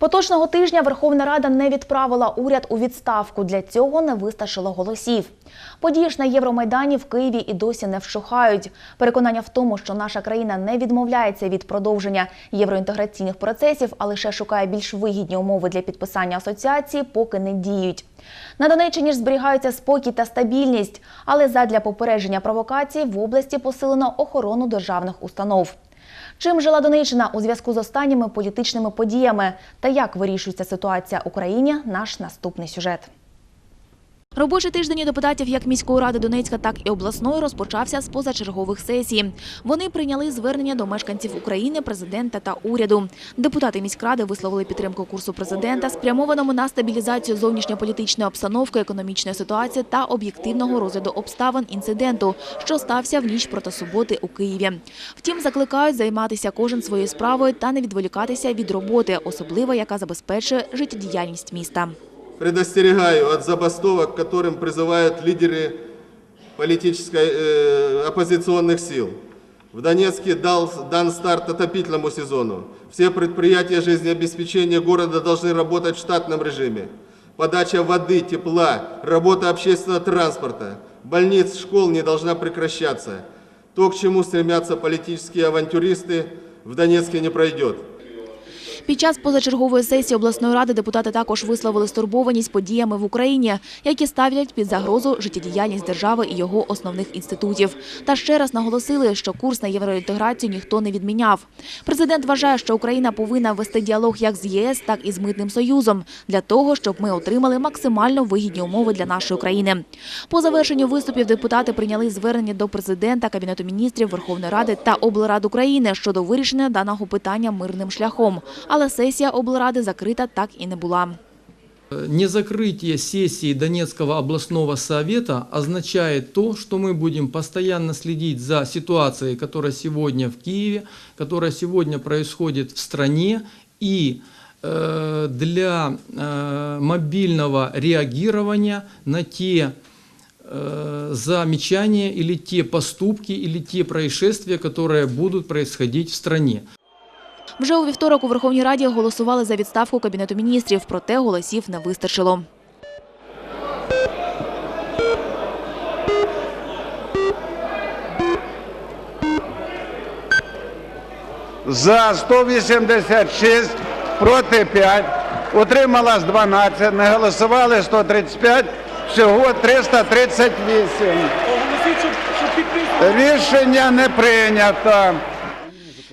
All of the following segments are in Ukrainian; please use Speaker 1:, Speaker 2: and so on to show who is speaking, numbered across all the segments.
Speaker 1: Поточного тижня Верховна Рада не відправила уряд у відставку. Для цього не вистачило голосів. Події ж на Євромайдані в Києві і досі не вщухають. Переконання в тому, що наша країна не відмовляється від продовження євроінтеграційних процесів, а лише шукає більш вигідні умови для підписання асоціації, поки не діють. На Донеччині ж зберігаються спокій та стабільність, але задля попередження провокацій в області посилено охорону державних установ. Чим жила Донеччина у зв'язку з останніми політичними подіями та як вирішується ситуація в Україні? Наш наступний сюжет. Робочий тиждень депутатів як міської ради Донецька, так і обласної розпочався з позачергових сесій. Вони прийняли звернення до мешканців України, президента та уряду. Депутати міськради висловили підтримку курсу президента, спрямованому на стабілізацію зовнішньополітичної обстановки, економічної ситуації та об'єктивного розгляду обставин інциденту, що стався в ніч проти суботи у Києві. Втім, закликають займатися кожен своєю справою та не відволікатися від роботи, особливо яка забезпечує життєдіяльність міста.
Speaker 2: Предостерегаю от забастовок, к которым призывают лидеры политической, э, оппозиционных сил. В Донецке дал, дан старт отопительному сезону. Все предприятия жизнеобеспечения города должны работать в штатном режиме. Подача воды, тепла, работа общественного транспорта, больниц, школ не должна прекращаться. То, к чему стремятся политические авантюристы, в Донецке не пройдет.
Speaker 1: Під час позачергової сесії обласної ради депутати також висловили стурбованість подіями в Україні, які ставлять під загрозу життєдіяльність держави і його основних інститутів. Та ще раз наголосили, що курс на євроінтеграцію ніхто не відміняв. Президент вважає, що Україна повинна вести діалог як з ЄС, так і з митним союзом для того, щоб ми отримали максимально вигідні умови для нашої країни. По завершенню виступів депутати прийняли звернення до президента, кабінету міністрів, Верховної Ради та облрад України щодо вирішення даного питання мирним шляхом Але сесія облради закрита так і не була.
Speaker 3: Незакрытие сессии Донецкого областного совета означает то, что мы будем постоянно следить за ситуацией, которая сегодня в Киеве, которая сегодня происходит в стране, и э, для э, мобильного реагирования на те э, замечания или те поступки или те происшествия, которые будут происходить в стране.
Speaker 1: Вже у вівторок у Верховній Раді голосували за відставку кабінету міністрів, проте голосів не вистачило.
Speaker 4: За 186, проти 5, утрималось 12, не голосували 135, всього 338. Рішення не прийнято.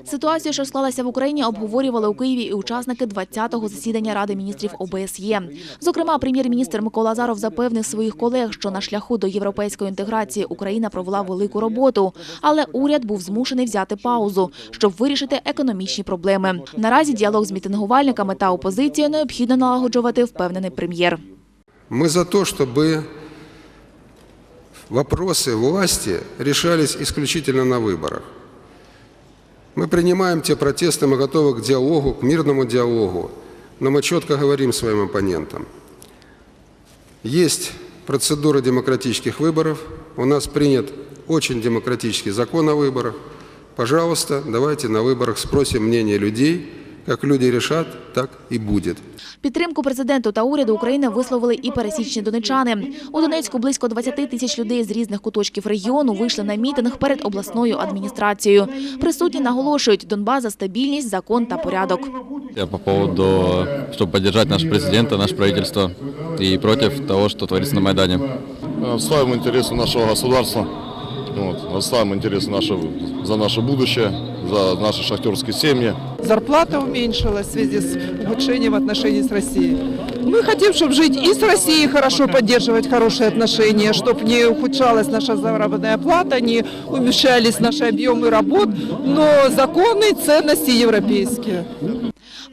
Speaker 1: Ситуацію, що склалася в Україні, обговорювали у Києві і учасники 20-го засідання Ради міністрів ОБСЄ. Зокрема, прем'єр-міністр Микола Азаров запевнив своїх колег, що на шляху до європейської інтеграції Україна провела велику роботу, але уряд був змушений взяти паузу, щоб вирішити економічні проблеми. Наразі діалог з мітингувальниками та опозицією необхідно налагоджувати, впевнений прем'єр.
Speaker 5: Мы за то, чтобы вопросы власти решались исключительно на выборах. Мы принимаем те протесты, мы готовы к диалогу, к мирному диалогу, но мы четко говорим своим оппонентам. Есть процедура демократических выборов, у нас принят очень демократический закон о выборах. Пожалуйста, давайте на выборах спросим мнение людей, как люди решат, так и будет.
Speaker 1: Підтримку президенту та уряду України висловили і пересічні донечани. У Донецьку близько 20 тисяч людей з різних куточків регіону вийшли на мітинг перед обласною адміністрацією. Присутні наголошують, Донбас за стабільність, закон та порядок.
Speaker 6: Я по поводу, чтобы поддержать нашего президента, наше правительство и против того, что творится на Майдане.
Speaker 7: Отстаиваем интересы нашего государства, вот, отстаиваем интересы нашего, за наше будущее, за наши шахтерские семьи.
Speaker 8: Зарплата уменьшилась в связи с ухудшением отношений с Россией. Мы хотим, чтобы жить и с Россией хорошо, поддерживать хорошие отношения, чтобы не ухудшалась наша заработная плата, не уменьшались наши объемы работ, но законы, ценности европейские.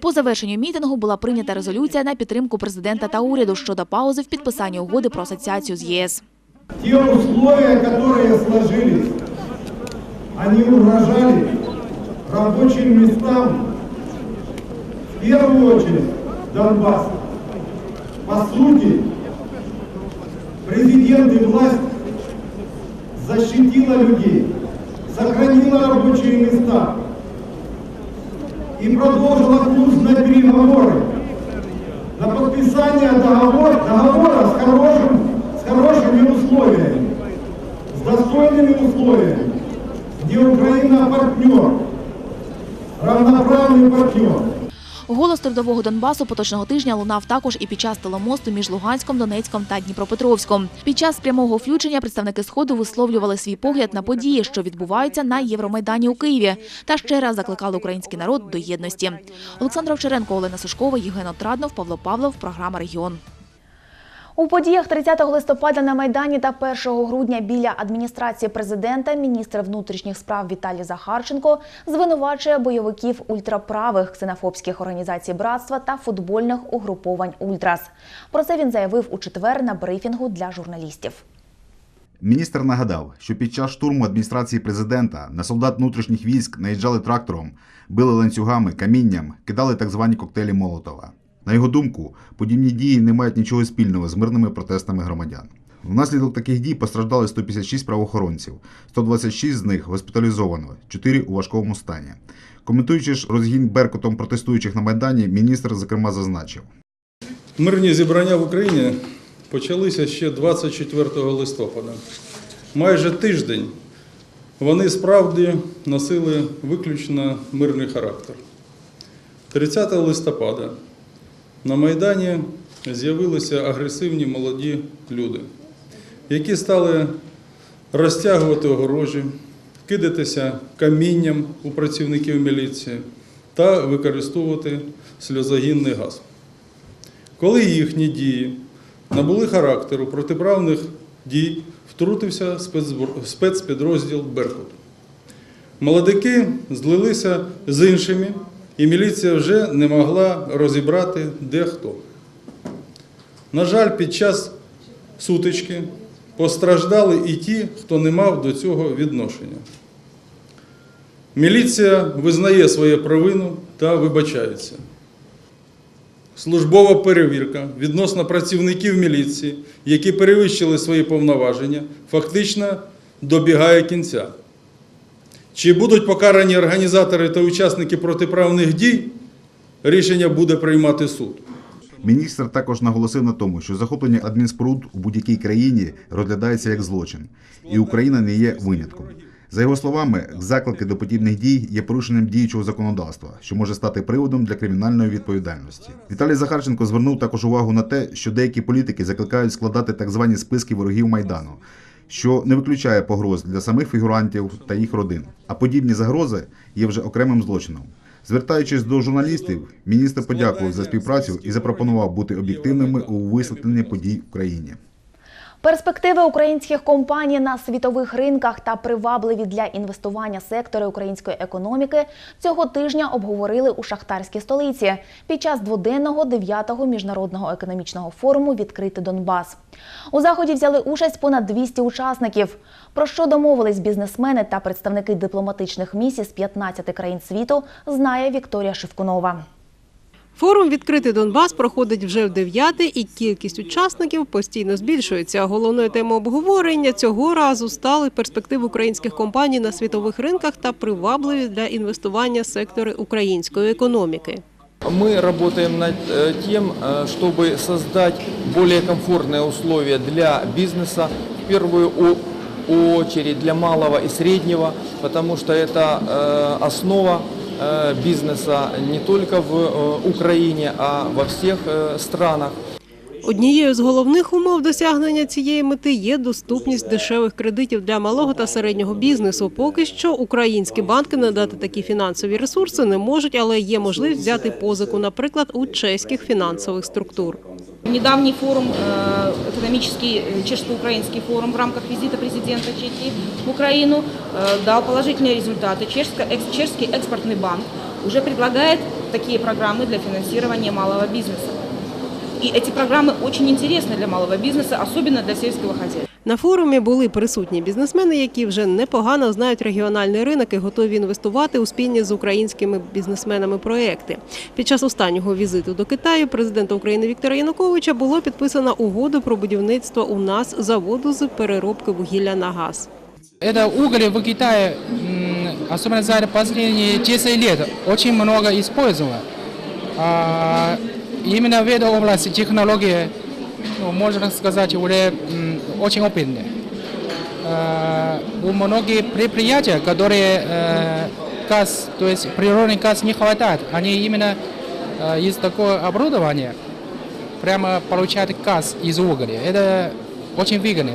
Speaker 1: По завершенню мітингу була прийнята резолюція на підтримку президента та уряду щодо паузи в підписанні угоди про асоціацію з ЄС.
Speaker 9: Те условия, которые сложились, они угрожали рабочим местам, в первую очередь Донбасса. По сути, президент и власть защитила людей, сохранила рабочие места и продолжила курс на переговоры подписания договор, договора с, хорошим, с хорошими условиями, с достойными условиями, где Украина партнер, равноправный партнер.
Speaker 1: Голос трудового Донбасу поточного тижня лунав також і під час телемосту між Луганськом, Донецьком та Дніпропетровськом. Під час прямого включення представники сходу висловлювали свій погляд на події, що відбуваються на Євромайдані у Києві, та ще раз закликали український народ до єдності. Олександра Овчаренко, Олена Сушкова, Євген Отраднов, Павло Павлов. Програма Регіон. У подіях 30 листопада на Майдані та 1 грудня біля адміністрації президента міністр внутрішніх справ Віталій Захарченко звинувачує бойовиків ультраправих ксенофобських організацій братства та футбольних угруповань Ультрас. Про це він заявив у четвер на брифінгу для журналістів.
Speaker 10: Міністр нагадав, що під час штурму адміністрації президента на солдат внутрішніх військ наїжджали трактором, били ланцюгами, камінням, кидали так звані коктейлі Молотова. На його думку, подібні дії не мають нічого спільного з мирними протестами громадян. Внаслідок таких дій постраждали 156 правоохоронців, 126 з них госпіталізовано, 4 у важкому стані. Коментуючи ж розгін беркутом протестуючих на Майдані, міністр зокрема зазначив.
Speaker 11: Мирні зібрання в Україні почалися ще 24 листопада. Майже тиждень вони справді носили виключно мирний характер. 30 листопада на Майдані з'явилися агресивні молоді люди, які стали розтягувати огорожі, кидатися камінням у працівників міліції та використовувати сльозогінний газ. Коли їхні дії набули характеру протиправних дій, втрутився спецпідрозділ Беркут. Молодики злилися з іншими, і міліція вже не могла розібрати, де хто. На жаль, під час сутички постраждали і ті, хто не мав до цього відношення. Міліція визнає своє провину та вибачається. Службова перевірка відносно працівників міліції, які перевищили свої повноваження, фактично добігає кінця. Чи будуть покарані організатори та учасники протиправних дій, рішення буде приймати суд.
Speaker 10: Міністр також наголосив на тому, що захоплення адмінспоруд у будь-якій країні розглядається як злочин, і Україна не є винятком. За його словами, заклики до подібних дій є порушенням діючого законодавства, що може стати приводом для кримінальної відповідальності. Віталій Захарченко звернув також увагу на те, що деякі політики закликають складати так звані списки ворогів майдану, що не виключає погроз для самих фігурантів та їх родин. А подібні загрози є вже окремим злочином. Звертаючись до журналістів, міністр подякував за співпрацю і запропонував бути об'єктивними у висвітленні подій в країні.
Speaker 1: Перспективи українських компаній на світових ринках та привабливі для інвестування сектори української економіки цього тижня обговорили у шахтарській столиці під час дводенного 9-го міжнародного економічного форуму Відкритий Донбас. У заході взяли участь понад 200 учасників. Про що домовились бізнесмени та представники дипломатичних місій з 15 країн світу, знає Вікторія Шевкунова.
Speaker 12: Форум Відкритий Донбас проходить вже в дев'ятий, і кількість учасників постійно збільшується. Головною темою обговорення цього разу стали перспективи українських компаній на світових ринках та привабливі для інвестування сектори української економіки.
Speaker 13: Мы работаем над э, тем, э, чтобы создать более комфортные условия для бизнеса, в первую о- очередь для малого и среднего, потому что это э, основа э, бизнеса не только в э, Украине, а во всех э, странах.
Speaker 12: Однією з головних умов досягнення цієї мети є доступність дешевих кредитів для малого та середнього бізнесу. Поки що українські банки надати такі фінансові ресурси не можуть, але є можливість взяти позику, наприклад, у чеських фінансових структур.
Speaker 14: Недавний форум, э, экономический э, чешско-украинский форум в рамках визита президента Чехии в Украину э, дал положительные результаты. Чешско- экс- Чешский экспортный банк уже предлагает такие программы для финансирования малого бизнеса. И эти программы очень интересны для малого бизнеса, особенно для сельского хозяйства.
Speaker 12: На форумі були присутні бізнесмени, які вже непогано знають регіональний ринок і готові інвестувати у спільні з українськими бізнесменами проекти. Під час останнього візиту до Китаю президента України Віктора Януковича було підписано угоду про будівництво у нас заводу з переробки вугілля на газ.
Speaker 15: Это уголь в Китае, м, особенно за последние 10 лет, очень много использовано. А, именно в этой области технологии, ну, можно сказать, уже очень опытные. Э, У многих предприятий, которые э, газ, то есть природный газ не хватает, они именно э, из такого оборудования прямо получают газ из угля. Это очень выгодно.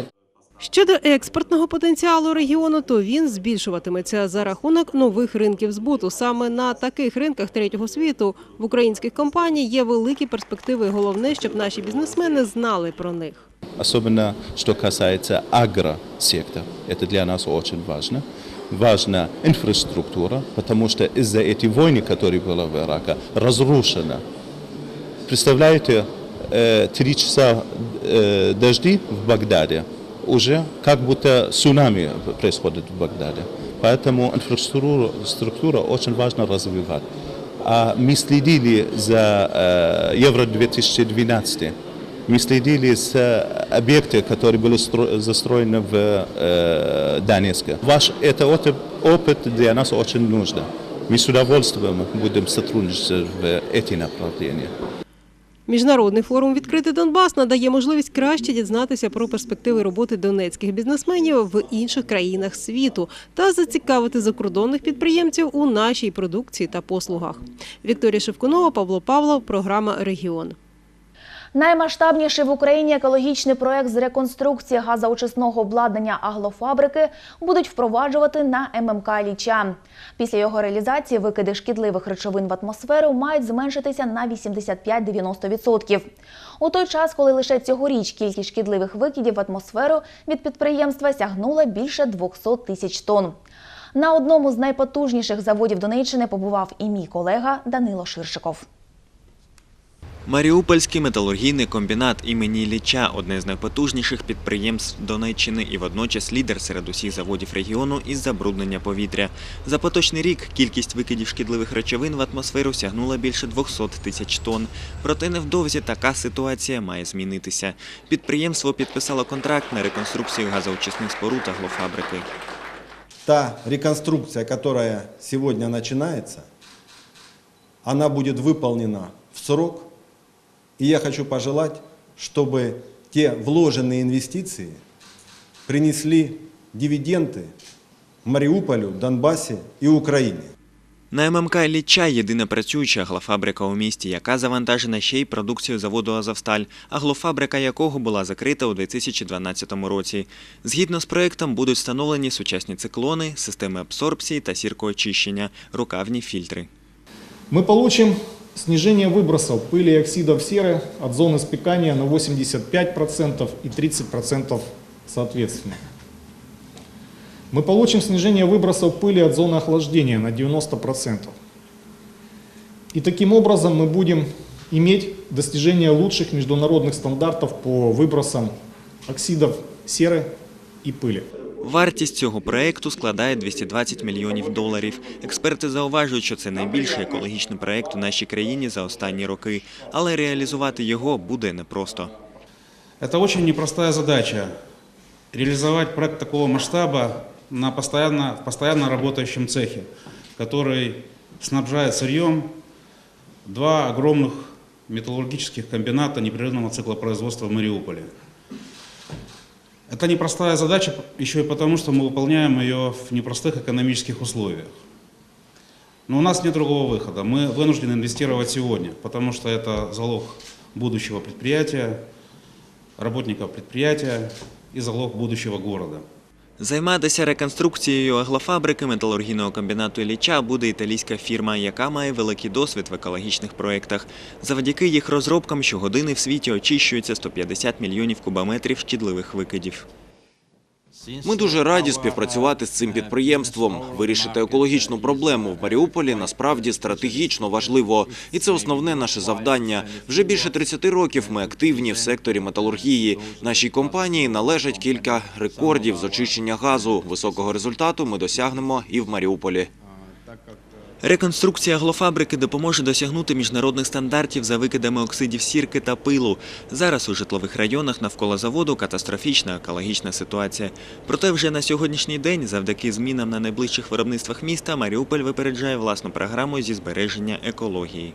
Speaker 12: Щодо експортного потенціалу регіону, то він збільшуватиметься за рахунок нових ринків збуту. Саме на таких ринках третього світу в українських компаній є великі перспективи. Головне, щоб наші бізнесмени знали про них.
Speaker 16: особенно что касается агросектора. Это для нас очень важно. Важна инфраструктура, потому что из-за этой войны, которая была в Ираке, разрушена. Представляете, э, три часа э, дожди в Багдаде, уже как будто цунами происходит в Багдаде. Поэтому инфраструктура структура очень важно развивать. А мы следили за э, Евро-2012. Мы следили за объекты, которые были стро- застроены в э, Донецке. Ваш это опыт, опыт для нас очень нужен. Мы с удовольствием будем сотрудничать в эти направления.
Speaker 12: Міжнародний форум Відкритий Донбас надає можливість краще дізнатися про перспективи роботи донецьких бізнесменів в інших країнах світу та зацікавити закордонних підприємців у нашій продукції та послугах. Вікторія Шевкунова, Павло Павлов, програма Регіон.
Speaker 1: Наймасштабніший в Україні екологічний проект з реконструкції газоочисного обладнання аглофабрики будуть впроваджувати на ММК Ліча. Після його реалізації викиди шкідливих речовин в атмосферу мають зменшитися на 85-90%. У той час, коли лише цьогоріч кількість шкідливих викидів в атмосферу від підприємства сягнула більше 200 тисяч тонн. На одному з найпотужніших заводів Донеччини побував і мій колега Данило Ширшиков.
Speaker 17: Маріупольський металургійний комбінат імені Ілліча – одне з найпотужніших підприємств Донеччини і водночас лідер серед усіх заводів регіону із забруднення повітря. За поточний рік кількість викидів шкідливих речовин в атмосферу сягнула більше 200 тисяч тонн. Проте невдовзі така ситуація має змінитися. Підприємство підписало контракт на реконструкцію газоочисних споруд аглофабрики.
Speaker 18: та реконструкция, которая сегодня начинается, она будет выполнена в срок. И я хочу пожелать, чтобы те вложенные инвестиции принесли дивиденды Мариуполю, Донбассе и Украине.
Speaker 17: На ММК Ілліча – єдина працююча аглофабрика у місті, яка завантажена ще й продукцією заводу «Азовсталь», аглофабрика якого була закрита у 2012 році. Згідно з проектом будуть встановлені сучасні циклони, системи абсорбції та сіркоочищення, рукавні фільтри.
Speaker 19: Мы получим снижение выбросов пыли и оксидов серы от зоны спекания на 85% и 30% соответственно. Мы получим снижение выбросов пыли от зоны охлаждения на 90%. И таким образом мы будем иметь достижение лучших международных стандартов по выбросам оксидов серы и пыли.
Speaker 17: Вартість цього проекту складає 220 мільйонів доларів. Експерти зауважують, що це найбільший екологічний проект у нашій країні за останні роки, але реалізувати його буде непросто.
Speaker 20: Это очень непростая задача. Реализовать проект такого масштаба на постоянно, в постоянно работающем цехе, который снабжает сырьем два огромных металлургических комбината непрерывного цикла производства в Мариуполе. Это непростая задача еще и потому, что мы выполняем ее в непростых экономических условиях. Но у нас нет другого выхода. Мы вынуждены инвестировать сегодня, потому что это залог будущего предприятия, работников предприятия и залог будущего города.
Speaker 17: Займатися реконструкцією аглофабрики металургійного комбінату Ілліча буде італійська фірма, яка має великий досвід в екологічних проєктах. Завдяки їх розробкам щогодини в світі очищується 150 мільйонів кубометрів шкідливих викидів.
Speaker 21: Ми дуже раді співпрацювати з цим підприємством. Вирішити екологічну проблему в Маріуполі насправді стратегічно важливо, і це основне наше завдання. Вже більше 30 років ми активні в секторі металургії. Нашій компанії належать кілька рекордів з очищення газу. Високого результату ми досягнемо і в Маріуполі.
Speaker 17: Реконструкція аглофабрики допоможе досягнути міжнародних стандартів за викидами оксидів сірки та пилу. Зараз у житлових районах навколо заводу катастрофічна екологічна ситуація. Проте вже на сьогоднішній день, завдяки змінам на найближчих виробництвах міста, Маріуполь випереджає власну програму зі збереження екології.